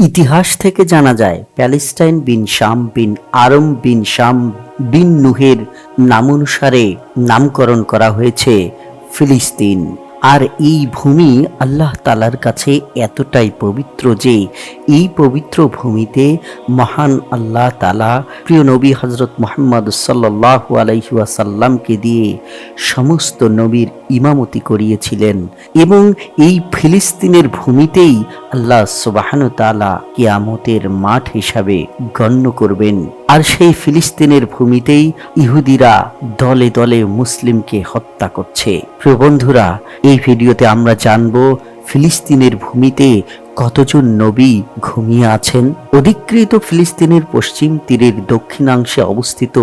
ইতিহাস থেকে জানা যায়, প্যালেস্টাইন বিন শাম বিন আরম বিন শাম বিন নুহের নামানুসারে নামকরণ করা হয়েছে ফিলিস্তিন। আর এই ভূমি আল্লাহ তালার কাছে এতটাই পবিত্র যে এই পবিত্র ভূমিতে মহান আল্লাহ তালা প্রিয় নবী হজরত মোহাম্মদ সাল্লাহ আলাইহাসাল্লামকে দিয়ে সমস্ত নবীর ইমামতি করিয়েছিলেন এবং এই ফিলিস্তিনের ভূমিতেই আল্লাহ সুবাহানু তালা কিয়ামতের মাঠ হিসাবে গণ্য করবেন। আর সেই ফিলিস্তিনের ভূমিতেই ইহুদিরা দলে দলে মুসলিমকে হত্যা করছে। প্রিয় বন্ধুরা, এই ভিডিওতে আমরা জানব ফিলিস্তিনের ভূমিতে কতজন নবী ঘুমিয়ে আছেন? অধিকৃত ফিলিস্তিনের পশ্চিম তীরের দক্ষিণাংশে অবস্থিত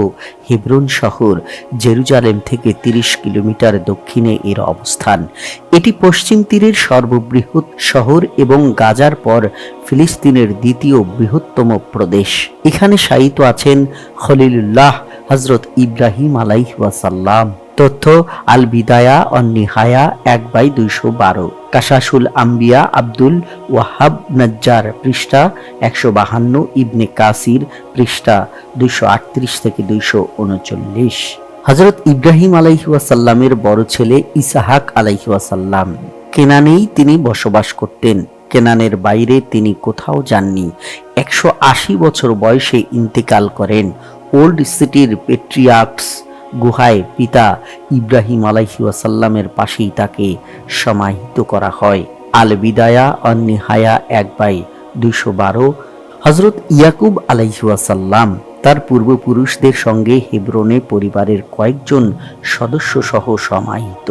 হেব্রন শহর, জেরুজালেম থেকে তিরিশ কিলোমিটার দক্ষিণে এর অবস্থান। এটি পশ্চিম তীরের সর্ববৃহৎ শহর এবং গাজার পর ফিলিস্তিনের দ্বিতীয় বৃহত্তম প্রদেশ। এখানে শায়িত আছেন খলিলুল্লাহ হজরত ইব্রাহিম আলাইহ ওয়াসাল্লাম তথ্য আল বিদায়া অন্নিহায়া এক বাই দুইশো বারো। কাশাসুল আম্বিয়া আব্দুল ওয়াহাব নজ্জার পৃষ্ঠা একশো বাহান্ন, ইবনে কাসির পৃষ্ঠা দুইশো আটত্রিশ থেকে দুইশো উনচল্লিশ। হজরত ইব্রাহিম আলাইহাসাল্লামের বড় ছেলে ইসাহাক আলাইহাসাল্লাম কেনানেই তিনি বসবাস করতেন। কেনানের বাইরে তিনি কোথাও যাননি। একশো আশি বছর বয়সে ইন্তেকাল করেন। ওল্ড সিটির পেট্রিয়াক্স গুহায় পিতা ইব্রাহিম আলাইহি ওয়াসাল্লামের পাশেই তাকে সমাহিত করা হয়। আল বিদায়া অন্নিহায়া এক বাই দুইশো বারো। হজরত ইয়াকুব আলাইহি ওয়াসাল্লাম তার পূর্বপুরুষদের সঙ্গে হেব্রনে পরিবারের কয়েকজন সদস্য সহ সমাহিত।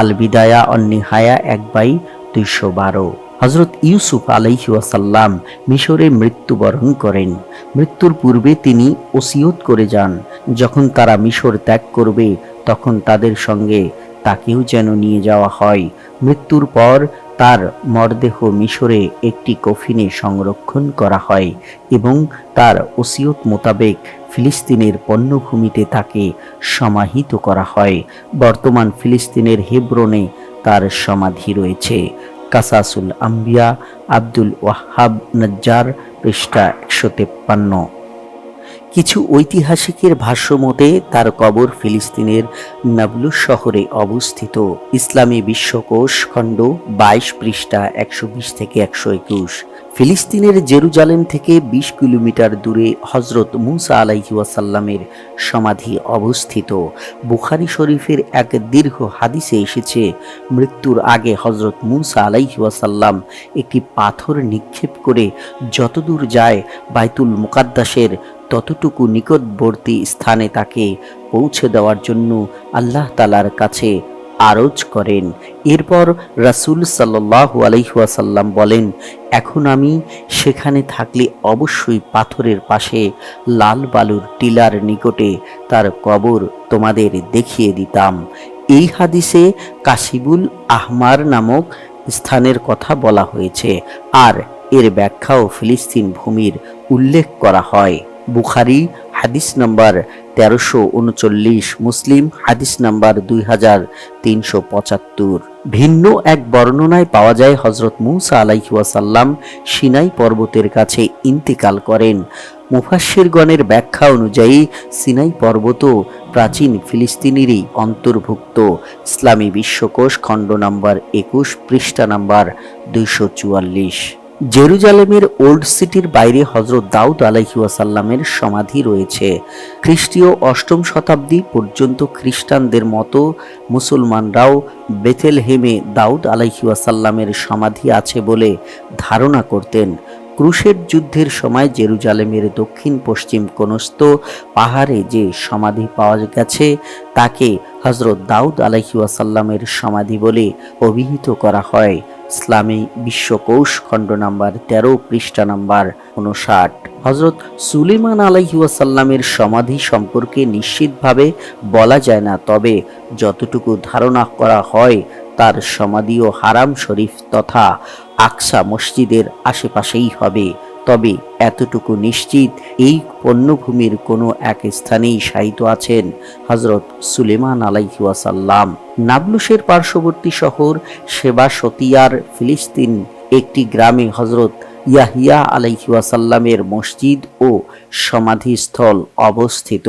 আল বিদায়া অন্নিহায়া এক বাই দুইশো বারো। হজরত ইউসুফ আলাইহি ওয়াসাল্লাম মিশরে মৃত্যুবরণ করেন। মৃত্যুর পূর্বে তিনি ওসিয়ত করে যান। যখন তারা মিশর ত্যাগ করবে, তখন তাদের সঙ্গে তাকেও যেন নিয়ে যাওয়া হয়। মৃত্যুর পর তার মরদেহ মিশরে একটি কফিনে সংরক্ষণ করা হয় এবং তার ওসিয়ত মোতাবেক ফিলিস্তিনের পণ্যভূমিতে তাকে সমাহিত করা হয়। বর্তমান ফিলিস্তিনের হেব্রনে তার সমাধি রয়েছে। কাসাসুল আম্বিয়া, আব্দুল ওয়াহাব নজ্জার পৃষ্ঠা একশো তেপ্পান্ন। কিছু ঐতিহাসিকের ভাষ্য মতে, তার কবর ফিলিস্তিনের নাবলুস শহরে অবস্থিত। ইসলামী বিশ্বকোষ খণ্ড বাইশ পৃষ্ঠা একশো বিশ থেকে একশো একুশ। ফিলিস্তিনের জেরুজালেম থেকে বিশ কিলোমিটার দূরে হজরত মুসা আলাইহিওয়াসাল্লামের সমাধি অবস্থিত। বুখারি শরীফের এক দীর্ঘ হাদিসে এসেছে, মৃত্যুর আগে হজরত মুসা আলাইহিওয়াসাল্লাম একটি পাথর নিক্ষেপ করে যতদূর যায় বাইতুল মুকাদ্দাসের ততটুকু নিকটবর্তী স্থানে তাকে পৌঁছে দেওয়ার জন্য আল্লাহ তালার কাছে আরজ করেন। এরপর রাসুল সাল্লাহু আলহিহাসাল্লাম বলেন, এখন আমি সেখানে থাকলে অবশ্যই পাথরের পাশে লাল বালুর টিলার নিকটে তার কবর তোমাদের দেখিয়ে দিতাম। এই হাদিসে কাশিবুল আহমার নামক স্থানের কথা বলা হয়েছে। আর এর ব্যাখ্যাও ফিলিস্তিন ভূমির উল্লেখ করা হয়। বুখারি, হাদিস নম্বর তেরোশো উনচল্লিশ, মুসলিম, হাদিস নাম্বার দুই হাজার তিনশো পঁচাত্তর। ভিন্ন এক বর্ণনায় পাওয়া যায় হজরত মুসা আলাইহাসাল্লাম সিনাই পর্বতের কাছে ইন্তেকাল করেন। মুফাসিরগণের ব্যাখ্যা অনুযায়ী সিনাই পর্বত প্রাচীন ফিলিস্তিনেরই অন্তর্ভুক্ত। ইসলামী বিশ্বকোষ খণ্ড নম্বর একুশ, পৃষ্ঠা নম্বর দুইশো চুয়াল্লিশ। জেরুজালেমের ওল্ড সিটির বাইরে হজরত দাউদ আলাইহিওয়াসাল্লামের সমাধি রয়েছে। খ্রিস্টীয় অষ্টম শতাব্দী পর্যন্ত খ্রিস্টানদের মতো মুসলমানরাও বেথেলহেমে দাউদ আলাইহিওয়াসাল্লামের সমাধি আছে বলে ধারণা করতেন। ক্রুশের যুদ্ধের সময় জেরুজালেমের দক্ষিণ পশ্চিম কোনস্ত পাহাড়ে যে সমাধি পাওয়া গেছে, তাকে হজরত দাউদ আলাইহিওয়াসাল্লামের সমাধি বলে অভিহিত করা হয়। ইসলামী বিশ্বকোষ খণ্ড নাম্বার তেরো পৃষ্ঠা নাম্বার উনষাট হজরত সুলিমান আলহিউসাল্লামের সমাধি সম্পর্কে নিশ্চিতভাবে বলা যায় না, তবে যতটুকু ধারণা করা হয়, তার সমাধি ও হারাম শরীফ তথা আকসা মসজিদের আশেপাশেই হবে। তবে এতটুকু নিশ্চিত, এই পণ্যভূমির কোনো এক স্থানেই শায়িত আছেন হজরত সুলেমান আলাইহুয়াসাল্লাম নাবলুসের পার্শ্ববর্তী শহর সেবা সতিয়ার ফিলিস্তিন, একটি গ্রামে হজরত ইয়াহিয়া আলাইহি ওয়াসাল্লামের মসজিদ ও সমাধিস্থল অবস্থিত।